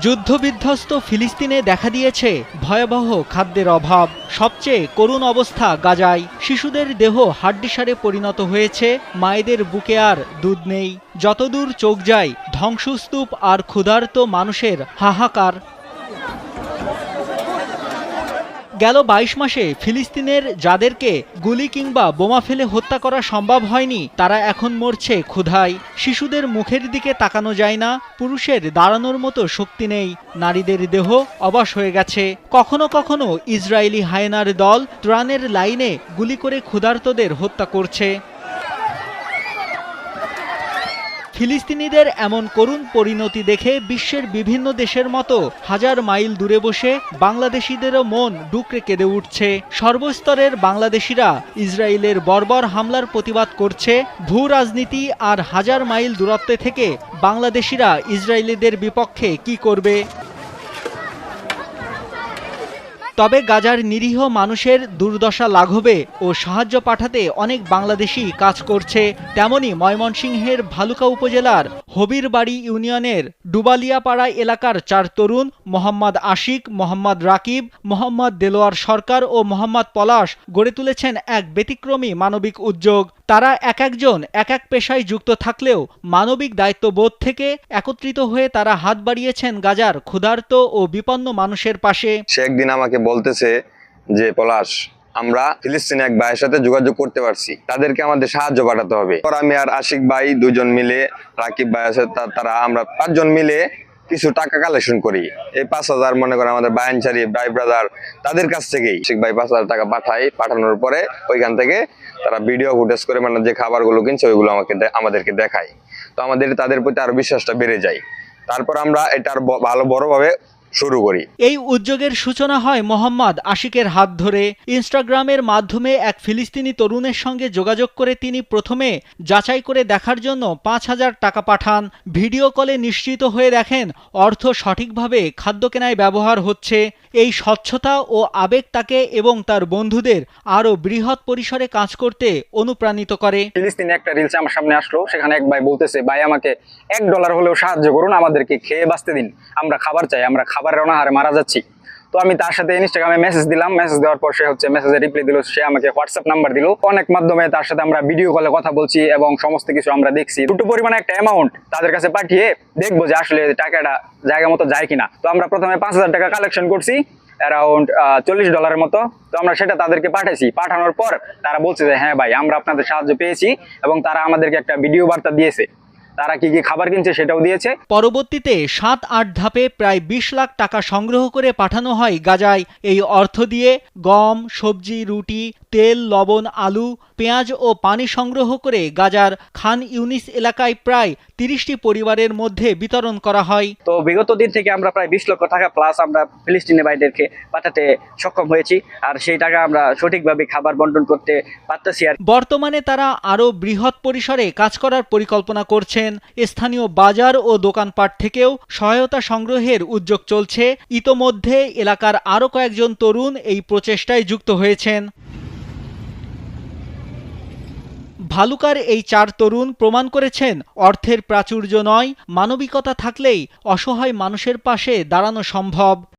যুদ্ধবিধ্বস্ত ফিলিস্তিনে দেখা দিয়েছে ভয়াবহ খাদ্যের অভাব। সবচেয়ে করুণ অবস্থা গাজায়। শিশুদের দেহ হাড্ডিসারে পরিণত হয়েছে, মায়েদের বুকে আর দুধ নেই। যতদূর চোখ যায়, ধ্বংসস্তূপ আর ক্ষুধার্ত মানুষের হাহাকার। গেল বাইশ মাসে ফিলিস্তিনের যাদেরকে গুলি কিংবা বোমা ফেলে হত্যা করা সম্ভব হয়নি, তারা এখন মরছে ক্ষুধায়। শিশুদের মুখের দিকে তাকানো যায় না, পুরুষের দাঁড়ানোর মতো শক্তি নেই, নারীদের দেহ অবাস হয়ে গেছে। কখনো কখনো ইসরায়েলি হায়নার দল ত্রাণের লাইনে গুলি করে ক্ষুধার্তদের হত্যা করছে। ফিলিস্তিনিদের এমন করুণ পরিণতি দেখে বিশ্বের বিভিন্ন দেশের মতো হাজার মাইল দূরে বসে বাংলাদেশিদেরও মন ডুকরে কেঁদে উঠছে। সর্বস্তরের বাংলাদেশিরা ইসরায়েলের বর্বর হামলার প্রতিবাদ করছে। ভূ রাজনীতি আর হাজার মাইল দূরত্বে থেকে বাংলাদেশিরা ইসরায়েলিদের বিপক্ষে কি করবে? তবে গাজার নিরীহ মানুষের দুর্দশা লাঘবে ও সাহায্য পাঠাতে অনেক বাংলাদেশি কাজ করছে, তেমনি ময়মনসিংহের ভালুকা উপজেলার হবিরবাড়ি ইউনিয়নের ডুবালিয়াপাড়া এলাকার চার তরুণ, মোহাম্মদ আশিক, মোহাম্মদ রাকিব, মোহাম্মদ দেলোয়ার সরকার ও মোহাম্মদ পলাশ গড়ে তুলেছেন এক ব্যতিক্রমী মানবিক উদ্যোগ। তারা এক একজন, এক এক পেশায় যুক্ত থাকলেও মানবিক দায়িত্ববোধ থেকে একত্রিত হয়ে তারা হাত বাড়িয়েছেন গাজার ক্ষুধার্ত ও বিপন্ন মানুষের পাশে। সে একদিন আমাকে বলতেছে যে, পলাশ আমরা ফিলিস্তিনে এক ভাইয়ের সাথে যোগাযোগ করতে পারছি। তাদেরকে আমাদের সাহায্য পাঠাতে হবে। আমি আর আশিক ভাই দুজন মিলে, রাকিব ভাই আছে তারা আমরা পাঁচজন মিলে কিছু টাকা কালেকশন করি। এই পাঁচ হাজার মনে করেন আমাদের বায়ানচারি ভাই ব্রাদার তাদের কাছ থেকেই। আশিক ভাই পাঁচ হাজার টাকা পাঠাই পাঠানোর পরে ওইখান থেকে তারা ভিডিও ফুটেজ করে মানে যে খাবারগুলো কিনছে, ওইগুলো আমাকে আমাদেরকে দেখায়। তো আমাদের, তাদের প্রতি আরও বিশ্বাসটা বেড়ে যায়। তারপর আমরা এটার ভালো বড়ভাবে শুরু করি। এই উদ্যোগের সূচনা হয় মোহাম্মদ আশিকের হাত ধরে। ইনস্টাগ্রামের মাধ্যমে এক ফিলিস্তিনি তরুণের সঙ্গে যোগাযোগ করে তিনি প্রথমে যাচাই করে দেখার জন্য পাঁচ হাজার টাকা পাঠান। ভিডিও কলে নিশ্চিত হয়ে দেখেন অর্থ সঠিকভাবে খাদ্য কেনায় ব্যবহার হচ্ছে। এই স্বচ্ছতা ও আবেগ তাকে এবং তার বন্ধুদের আরও বৃহৎ পরিসরে কাজ করতে অনুপ্রাণিত করে। ফিলিস্তিনে একটা রিলস আমার সামনে আসলো সেখানে এক ভাই বলতেছে ভাই আমাকে এক ডলার হলেও সাহায্য করুন আমাদেরকে খেয়ে বাঁচতে দিন। আমরা খাবার চাই আমরা খাবারের অনাহারে মারা যাচ্ছি। তো আমি তার সাথে ইনস্টাগ্রামে মেসেজ দিলাম। মেসেজ দেওয়ার পর সে হচ্ছে মেসেজে রিপ্লাই দিল, সে আমাকে হোয়াটসঅ্যাপ নাম্বার দিল। অনেক মাধ্যমে তার সাথে আমরা ভিডিও কলে কথা বলছি এবং সমস্ত কিছু আমরা দেখছি। দুটো পরিমাণে একটা অ্যামাউন্ট তাদের কাছে পাঠিয়ে দেখব যে আসলে টাকাটা জায়গা মতো যায় কিনা। তো আমরা প্রথমে পাঁচ হাজার টাকা কালেকশন করছি অ্যারাউন্ড চল্লিশ ডলারের মতো। তো আমরা সেটা তাদেরকে পাঠাইছি। পাঠানোর পর তারা বলছে যে হ্যাঁ ভাই, আমরা আপনাদের সাহায্য পেয়েছি এবং তারা আমাদেরকে একটা ভিডিও বার্তা দিয়েছে। তারা কি কি খাবার কিনছে সেটাও দিয়েছে। পরবর্তীতে সাত আট ধাপে প্রায় বিশ লাখ টাকা সংগ্রহ করে পাঠানো হয় গাজায়। এই অর্থ দিয়ে গম সবজি রুটি তেল লবণ আলু পেঁয়াজ ও পানি সংগ্রহ করে গাজার খান ইউনিস এলাকায় প্রায় তিরিশটি পরিবারের মধ্যে বিতরণ করা হয়। তো বিগত দিন থেকে আমরা প্রায় বিশ লক্ষ টাকা প্লাস আমরা ফিলিস্তিনি ভাইদেরকে পাঠাতে সক্ষম হয়েছি। আর সেই টাকা আমরা সঠিকভাবে খাবার বন্টন করতে পারতেছি আর বর্তমানে তারা আরও বৃহৎ পরিসরে কাজ করার পরিকল্পনা করছেন স্থানীয় বাজার ও দোকানপাট থেকেও সহায়তা সংগ্রহের উদ্যোগ চলছে। ইতোমধ্যে এলাকার আরও কয়েকজন তরুণ এই প্রচেষ্টায় যুক্ত হয়েছেন। ভালুকার এই চার তরুণ প্রমাণ করেছেন, অর্থের প্রাচুর্য নয়, মানবিকতা থাকলেই অসহায় মানুষের পাশে দাঁড়ানো সম্ভব।